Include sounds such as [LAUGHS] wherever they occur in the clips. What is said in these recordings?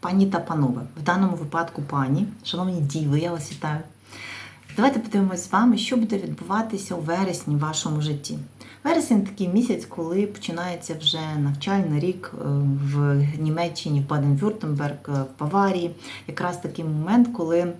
Пані та панове, в даному випадку пані, шановні діви, я вас вітаю. Давайте подивимось з вами, що буде відбуватися у вересні в вашому житті. Вересень такий місяць, коли починається вже навчальний рік е, в Німеччині, в Баден-Вюртемберг, е, в Баварії. Якраз такий момент, коли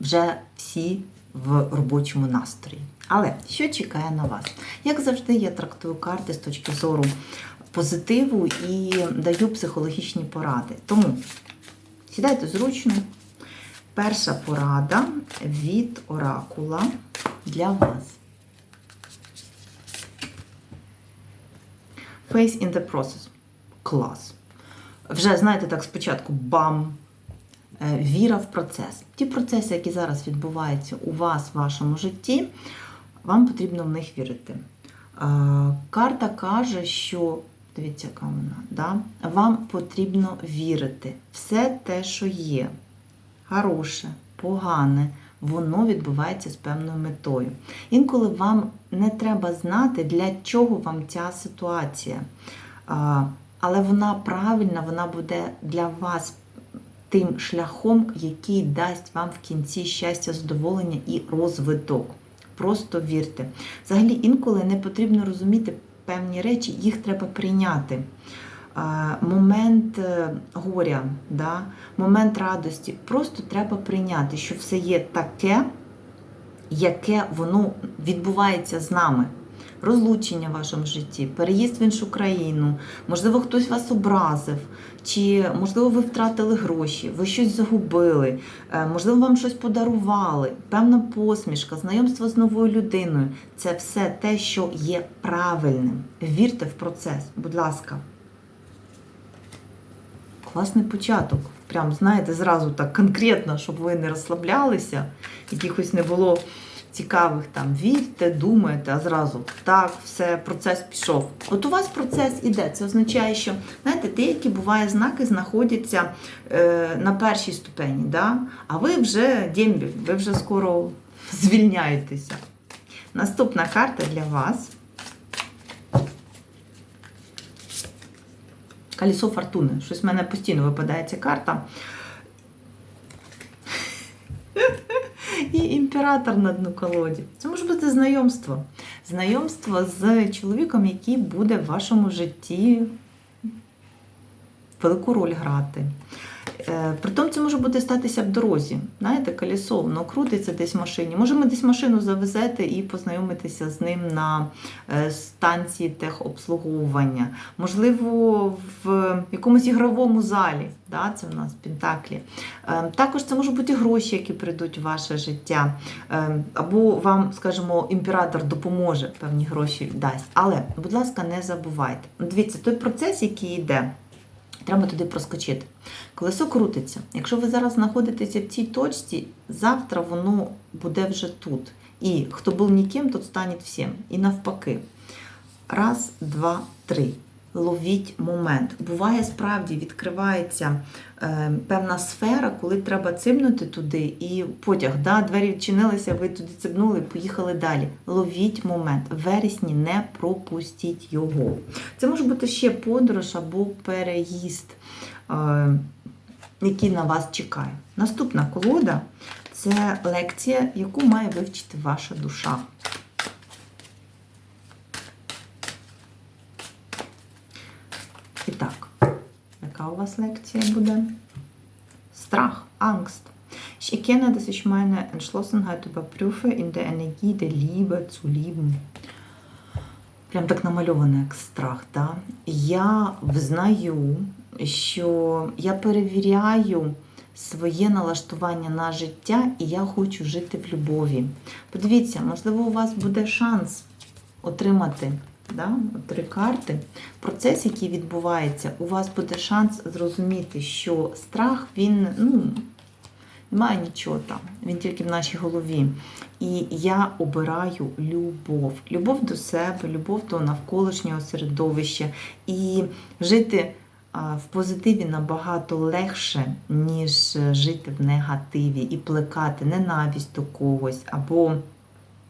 вже всі в робочому настрої. Але що чекає на вас? Як завжди, я трактую карти з точки зору позитиву і даю психологічні поради. Тому сідайте зручно. Перша порада від оракула для вас. Face in the process. Клас. Вже, знаєте, так спочатку бам! Е, Віра в процес. Ті процеси, які зараз відбуваються у вас в вашому житті, вам потрібно в них вірити. Е, Карта каже, що, дивіться, яка вона, да? вам потрібно вірити. Все те, що є, хороше, погане, воно відбувається з певною метою. Інколи вам не треба знати, для чого вам ця ситуація. Але вона правильна, вона буде для вас тим шляхом, який дасть вам в кінці щастя, задоволення і розвиток. Просто вірте. Взагалі, інколи не потрібно розуміти певні речі, їх треба прийняти. Момент е, горя, да? момент радості. Просто треба прийняти, що все є таке, яке воно відбувається з нами. Розлучення в вашому житті, переїзд в іншу країну, можливо, хтось вас образив, чи, можливо, ви втратили гроші, ви щось загубили, е, можливо, вам щось подарували, певна посмішка, знайомство з новою людиною це все те, що є правильним. Вірте в процес, будь ласка. Класний початок. Прям, знаєте, зразу так конкретно, щоб ви не розслаблялися, якихось не було цікавих там вірте, думаєте, а зразу так, все, процес пішов. От у вас процес іде. Це означає, що знаєте, деякі буває знаки знаходяться е, на першій ступені, да? а ви вже дембіль, ви вже скоро [LAUGHS] звільняєтеся. Наступна карта для вас. Колесо фортуни. Щось в мене постійно випадає ця карта. І імператор на дну колоді. Це може бути знайомство. Знайомство з чоловіком, який буде в вашому житті велику роль грати. Е, Притом це може бути статися в дорозі. Знаєте, колесо, воно крутиться десь в машині. Може, ви десь машину завезете і познайомитеся з ним на е, станції техобслуговування. Можливо, в якомусь ігровому залі. Да, Це в нас Пентаклі. Е, Також це можуть бути гроші, які прийдуть в ваше життя. Або вам, скажімо, імператор допоможе певні гроші дасть. Але, будь ласка, не забувайте. Дивіться, той процес, який йде. Треба туди проскочити. Колесо крутиться. Якщо ви зараз знаходитеся в цій точці, завтра воно буде вже тут. І хто був ніким, тот стане всім. І навпаки. Раз, два, три. Ловіть момент. Буває, справді відкривається е, певна сфера, коли треба цибнути туди, і потяг, да, двері відчинилися, ви туди цибнули, поїхали далі. Ловіть момент. Вересні не пропустіть його. Це може бути ще подорож або переїзд, е, який на вас чекає. Наступна колода це лекція, яку має вивчити ваша душа. І так, у вас лекція буде? Страх, Angst. Ich erkenne, dass ich meine Entschlossenheit überprüfe, in der Energie der Liebe zu lieben. Прям так намальовано, як страх. Да? Я взнаю, що я перевіряю своє налаштування на життя, і я хочу жити в любові. Подивіться, можливо, у вас буде шанс отримати да, три карти. Процес, який відбувається, у вас буде шанс зрозуміти, що страх, він ну, немає нічого там, він тільки в нашій голові. І я обираю любов. Любов до себе, любов до навколишнього середовища. І жити в позитиві набагато легше, ніж жити в негативі і плекати ненависть до когось або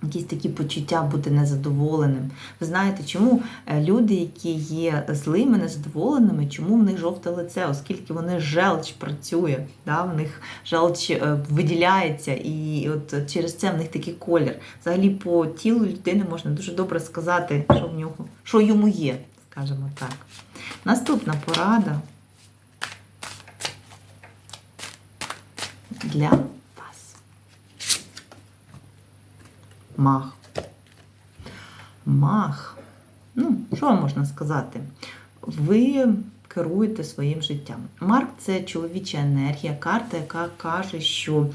якісь такі почуття бути незадоволеним. Ви знаєте, чому е, люди, які є злими, незадоволеними, чому в них жовте лице, оскільки вони желч працює, да? в них желч е, виділяється, і от через це в них такий колір. Взагалі по тілу людини можна дуже добре сказати, що в нього, що йому є, скажімо так. Наступна порада для вас. Мах. Мах. Ну, що можна сказати? Ви керуєте своїм життям. Марк це чоловіча енергія, карта, яка каже, що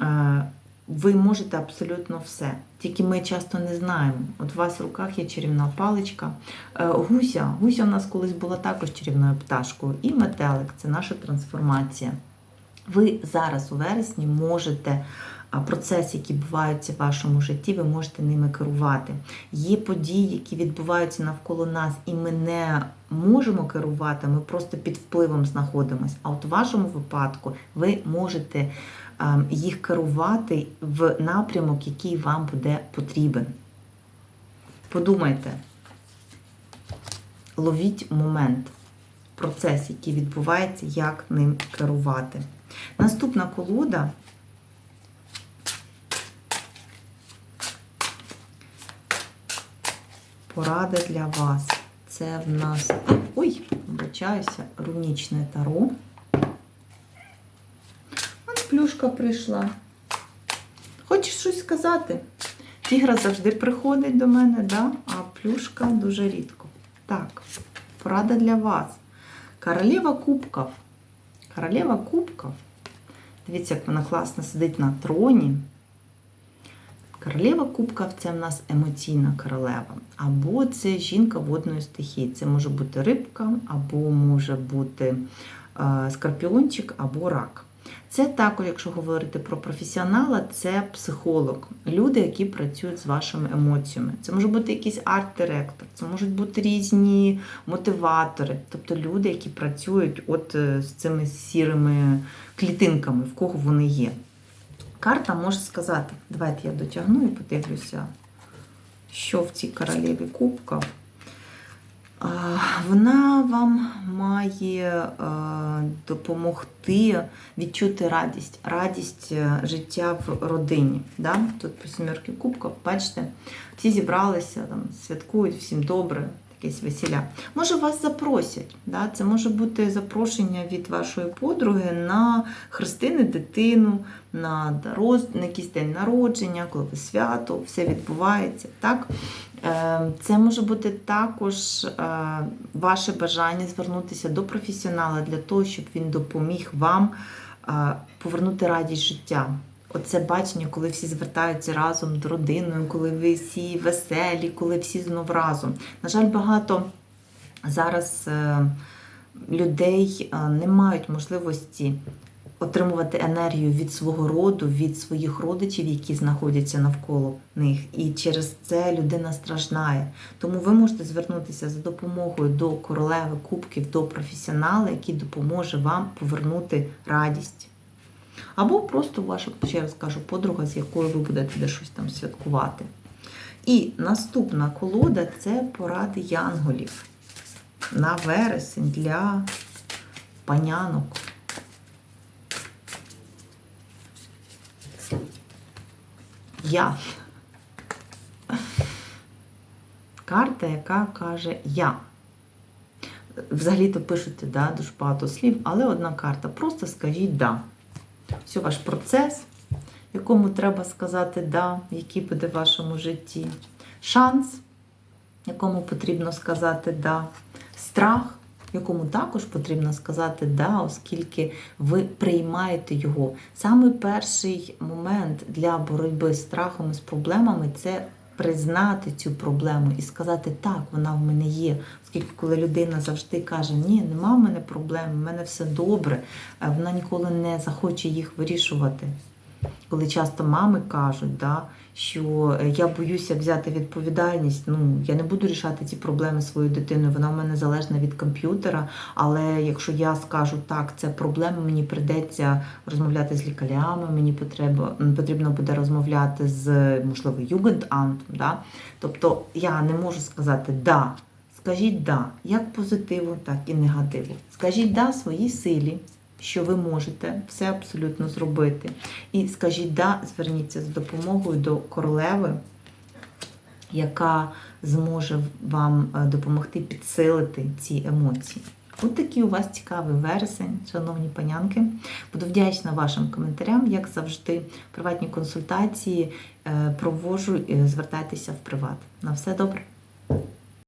е, ви можете абсолютно все. Тільки ми часто не знаємо. От у вас в руках є чарівна паличка. Е, гуся. Гуся у нас колись була також чарівною пташкою. І метелик це наша трансформація. Ви зараз у вересні можете процеси, які відбуваються в вашому житті, ви можете ними керувати. Є події, які відбуваються навколо нас, і ми не можемо керувати, ми просто під впливом знаходимося. А от у вашому випадку ви можете їх керувати в напрямок, який вам буде потрібен. Подумайте, ловіть момент, процес, який відбувається, як ним керувати. Наступна колода. Порада для вас. Це в нас. Ой, вибачаюся, рунічне таро. От плюшка прийшла. Хочеш щось сказати? Тігра завжди приходить до мене, да? а плюшка дуже рідко. Так, порада для вас. Королева кубків. Королева кубків. Дивіться, як вона класно сидить на троні. Королева кубків це в нас емоційна королева. Або це жінка водної стихії. Це може бути рибка, або може бути е, скорпіончик, або рак. Це також, якщо говорити про професіонала, це психолог, люди, які працюють з вашими емоціями. Це може бути якийсь арт-директор, це можуть бути різні мотиватори, тобто люди, які працюють от е, з цими сірими клітинками, в кого вони є. Карта може сказати, давайте я дотягну і подивлюся, що в цій королеві кубків. Вона вам має допомогти відчути радість, радість е, життя в родині. Да? Тут по сімерки кубків, бачите, всі зібралися, там, святкують, всім добре, якесь весілля. Може, вас запросять. Да? Це може бути запрошення від вашої подруги на хрестини дитину, на, роз... на якийсь день народження, коли ви свято, все відбувається. так? Це може бути також е, ваше бажання звернутися до професіонала для того, щоб він допоміг вам е, повернути радість життя. Оце бачення, коли всі звертаються разом до родиною, коли ви всі веселі, коли всі знов разом. На жаль, багато зараз е, людей не мають можливості отримувати енергію від свого роду, від своїх родичів, які знаходяться навколо них. І через це людина страждає. Тому ви можете звернутися за допомогою до королеви кубків, до професіонала, який допоможе вам повернути радість. Або просто ваша, ще раз кажу, подруга, з якою ви будете де щось там святкувати. І наступна колода це поради янголів на вересень для панянок. Я. Карта, яка каже Я. Взагалі-то пишете да, дуже багато слів, але одна карта. Просто скажіть да. Все ваш процес, якому треба сказати да, який буде в вашому житті. Шанс, якому потрібно сказати да. Страх, якому також потрібно сказати да, оскільки ви приймаєте його. Саме перший момент для боротьби з страхом і з проблемами це признати цю проблему і сказати, так, вона в мене є. Оскільки, коли людина завжди каже, ні, нема в мене проблем, в мене все добре, вона ніколи не захоче їх вирішувати. Коли часто мами кажуть, да, що е, я боюся взяти відповідальність, ну я не буду рішати ці проблеми своєю дитиною, вона в мене залежна від комп'ютера. Але якщо я скажу так, це проблема, мені прийдеться розмовляти з лікарями, мені потреба, м, потрібно буде розмовляти з можливо югендамтом. Да? Тобто я не можу сказати да. Скажіть да, як позитиву, так і негативу. Скажіть да своїй силі, що ви можете все абсолютно зробити. І скажіть да, зверніться з допомогою до королеви, яка зможе вам е, допомогти підсилити ці емоції. От такий у вас цікавий вересень, шановні панянки. Буду вдячна вашим коментарям, як завжди. Приватні консультації е, проводжу, е, звертайтеся в приват. На все добре.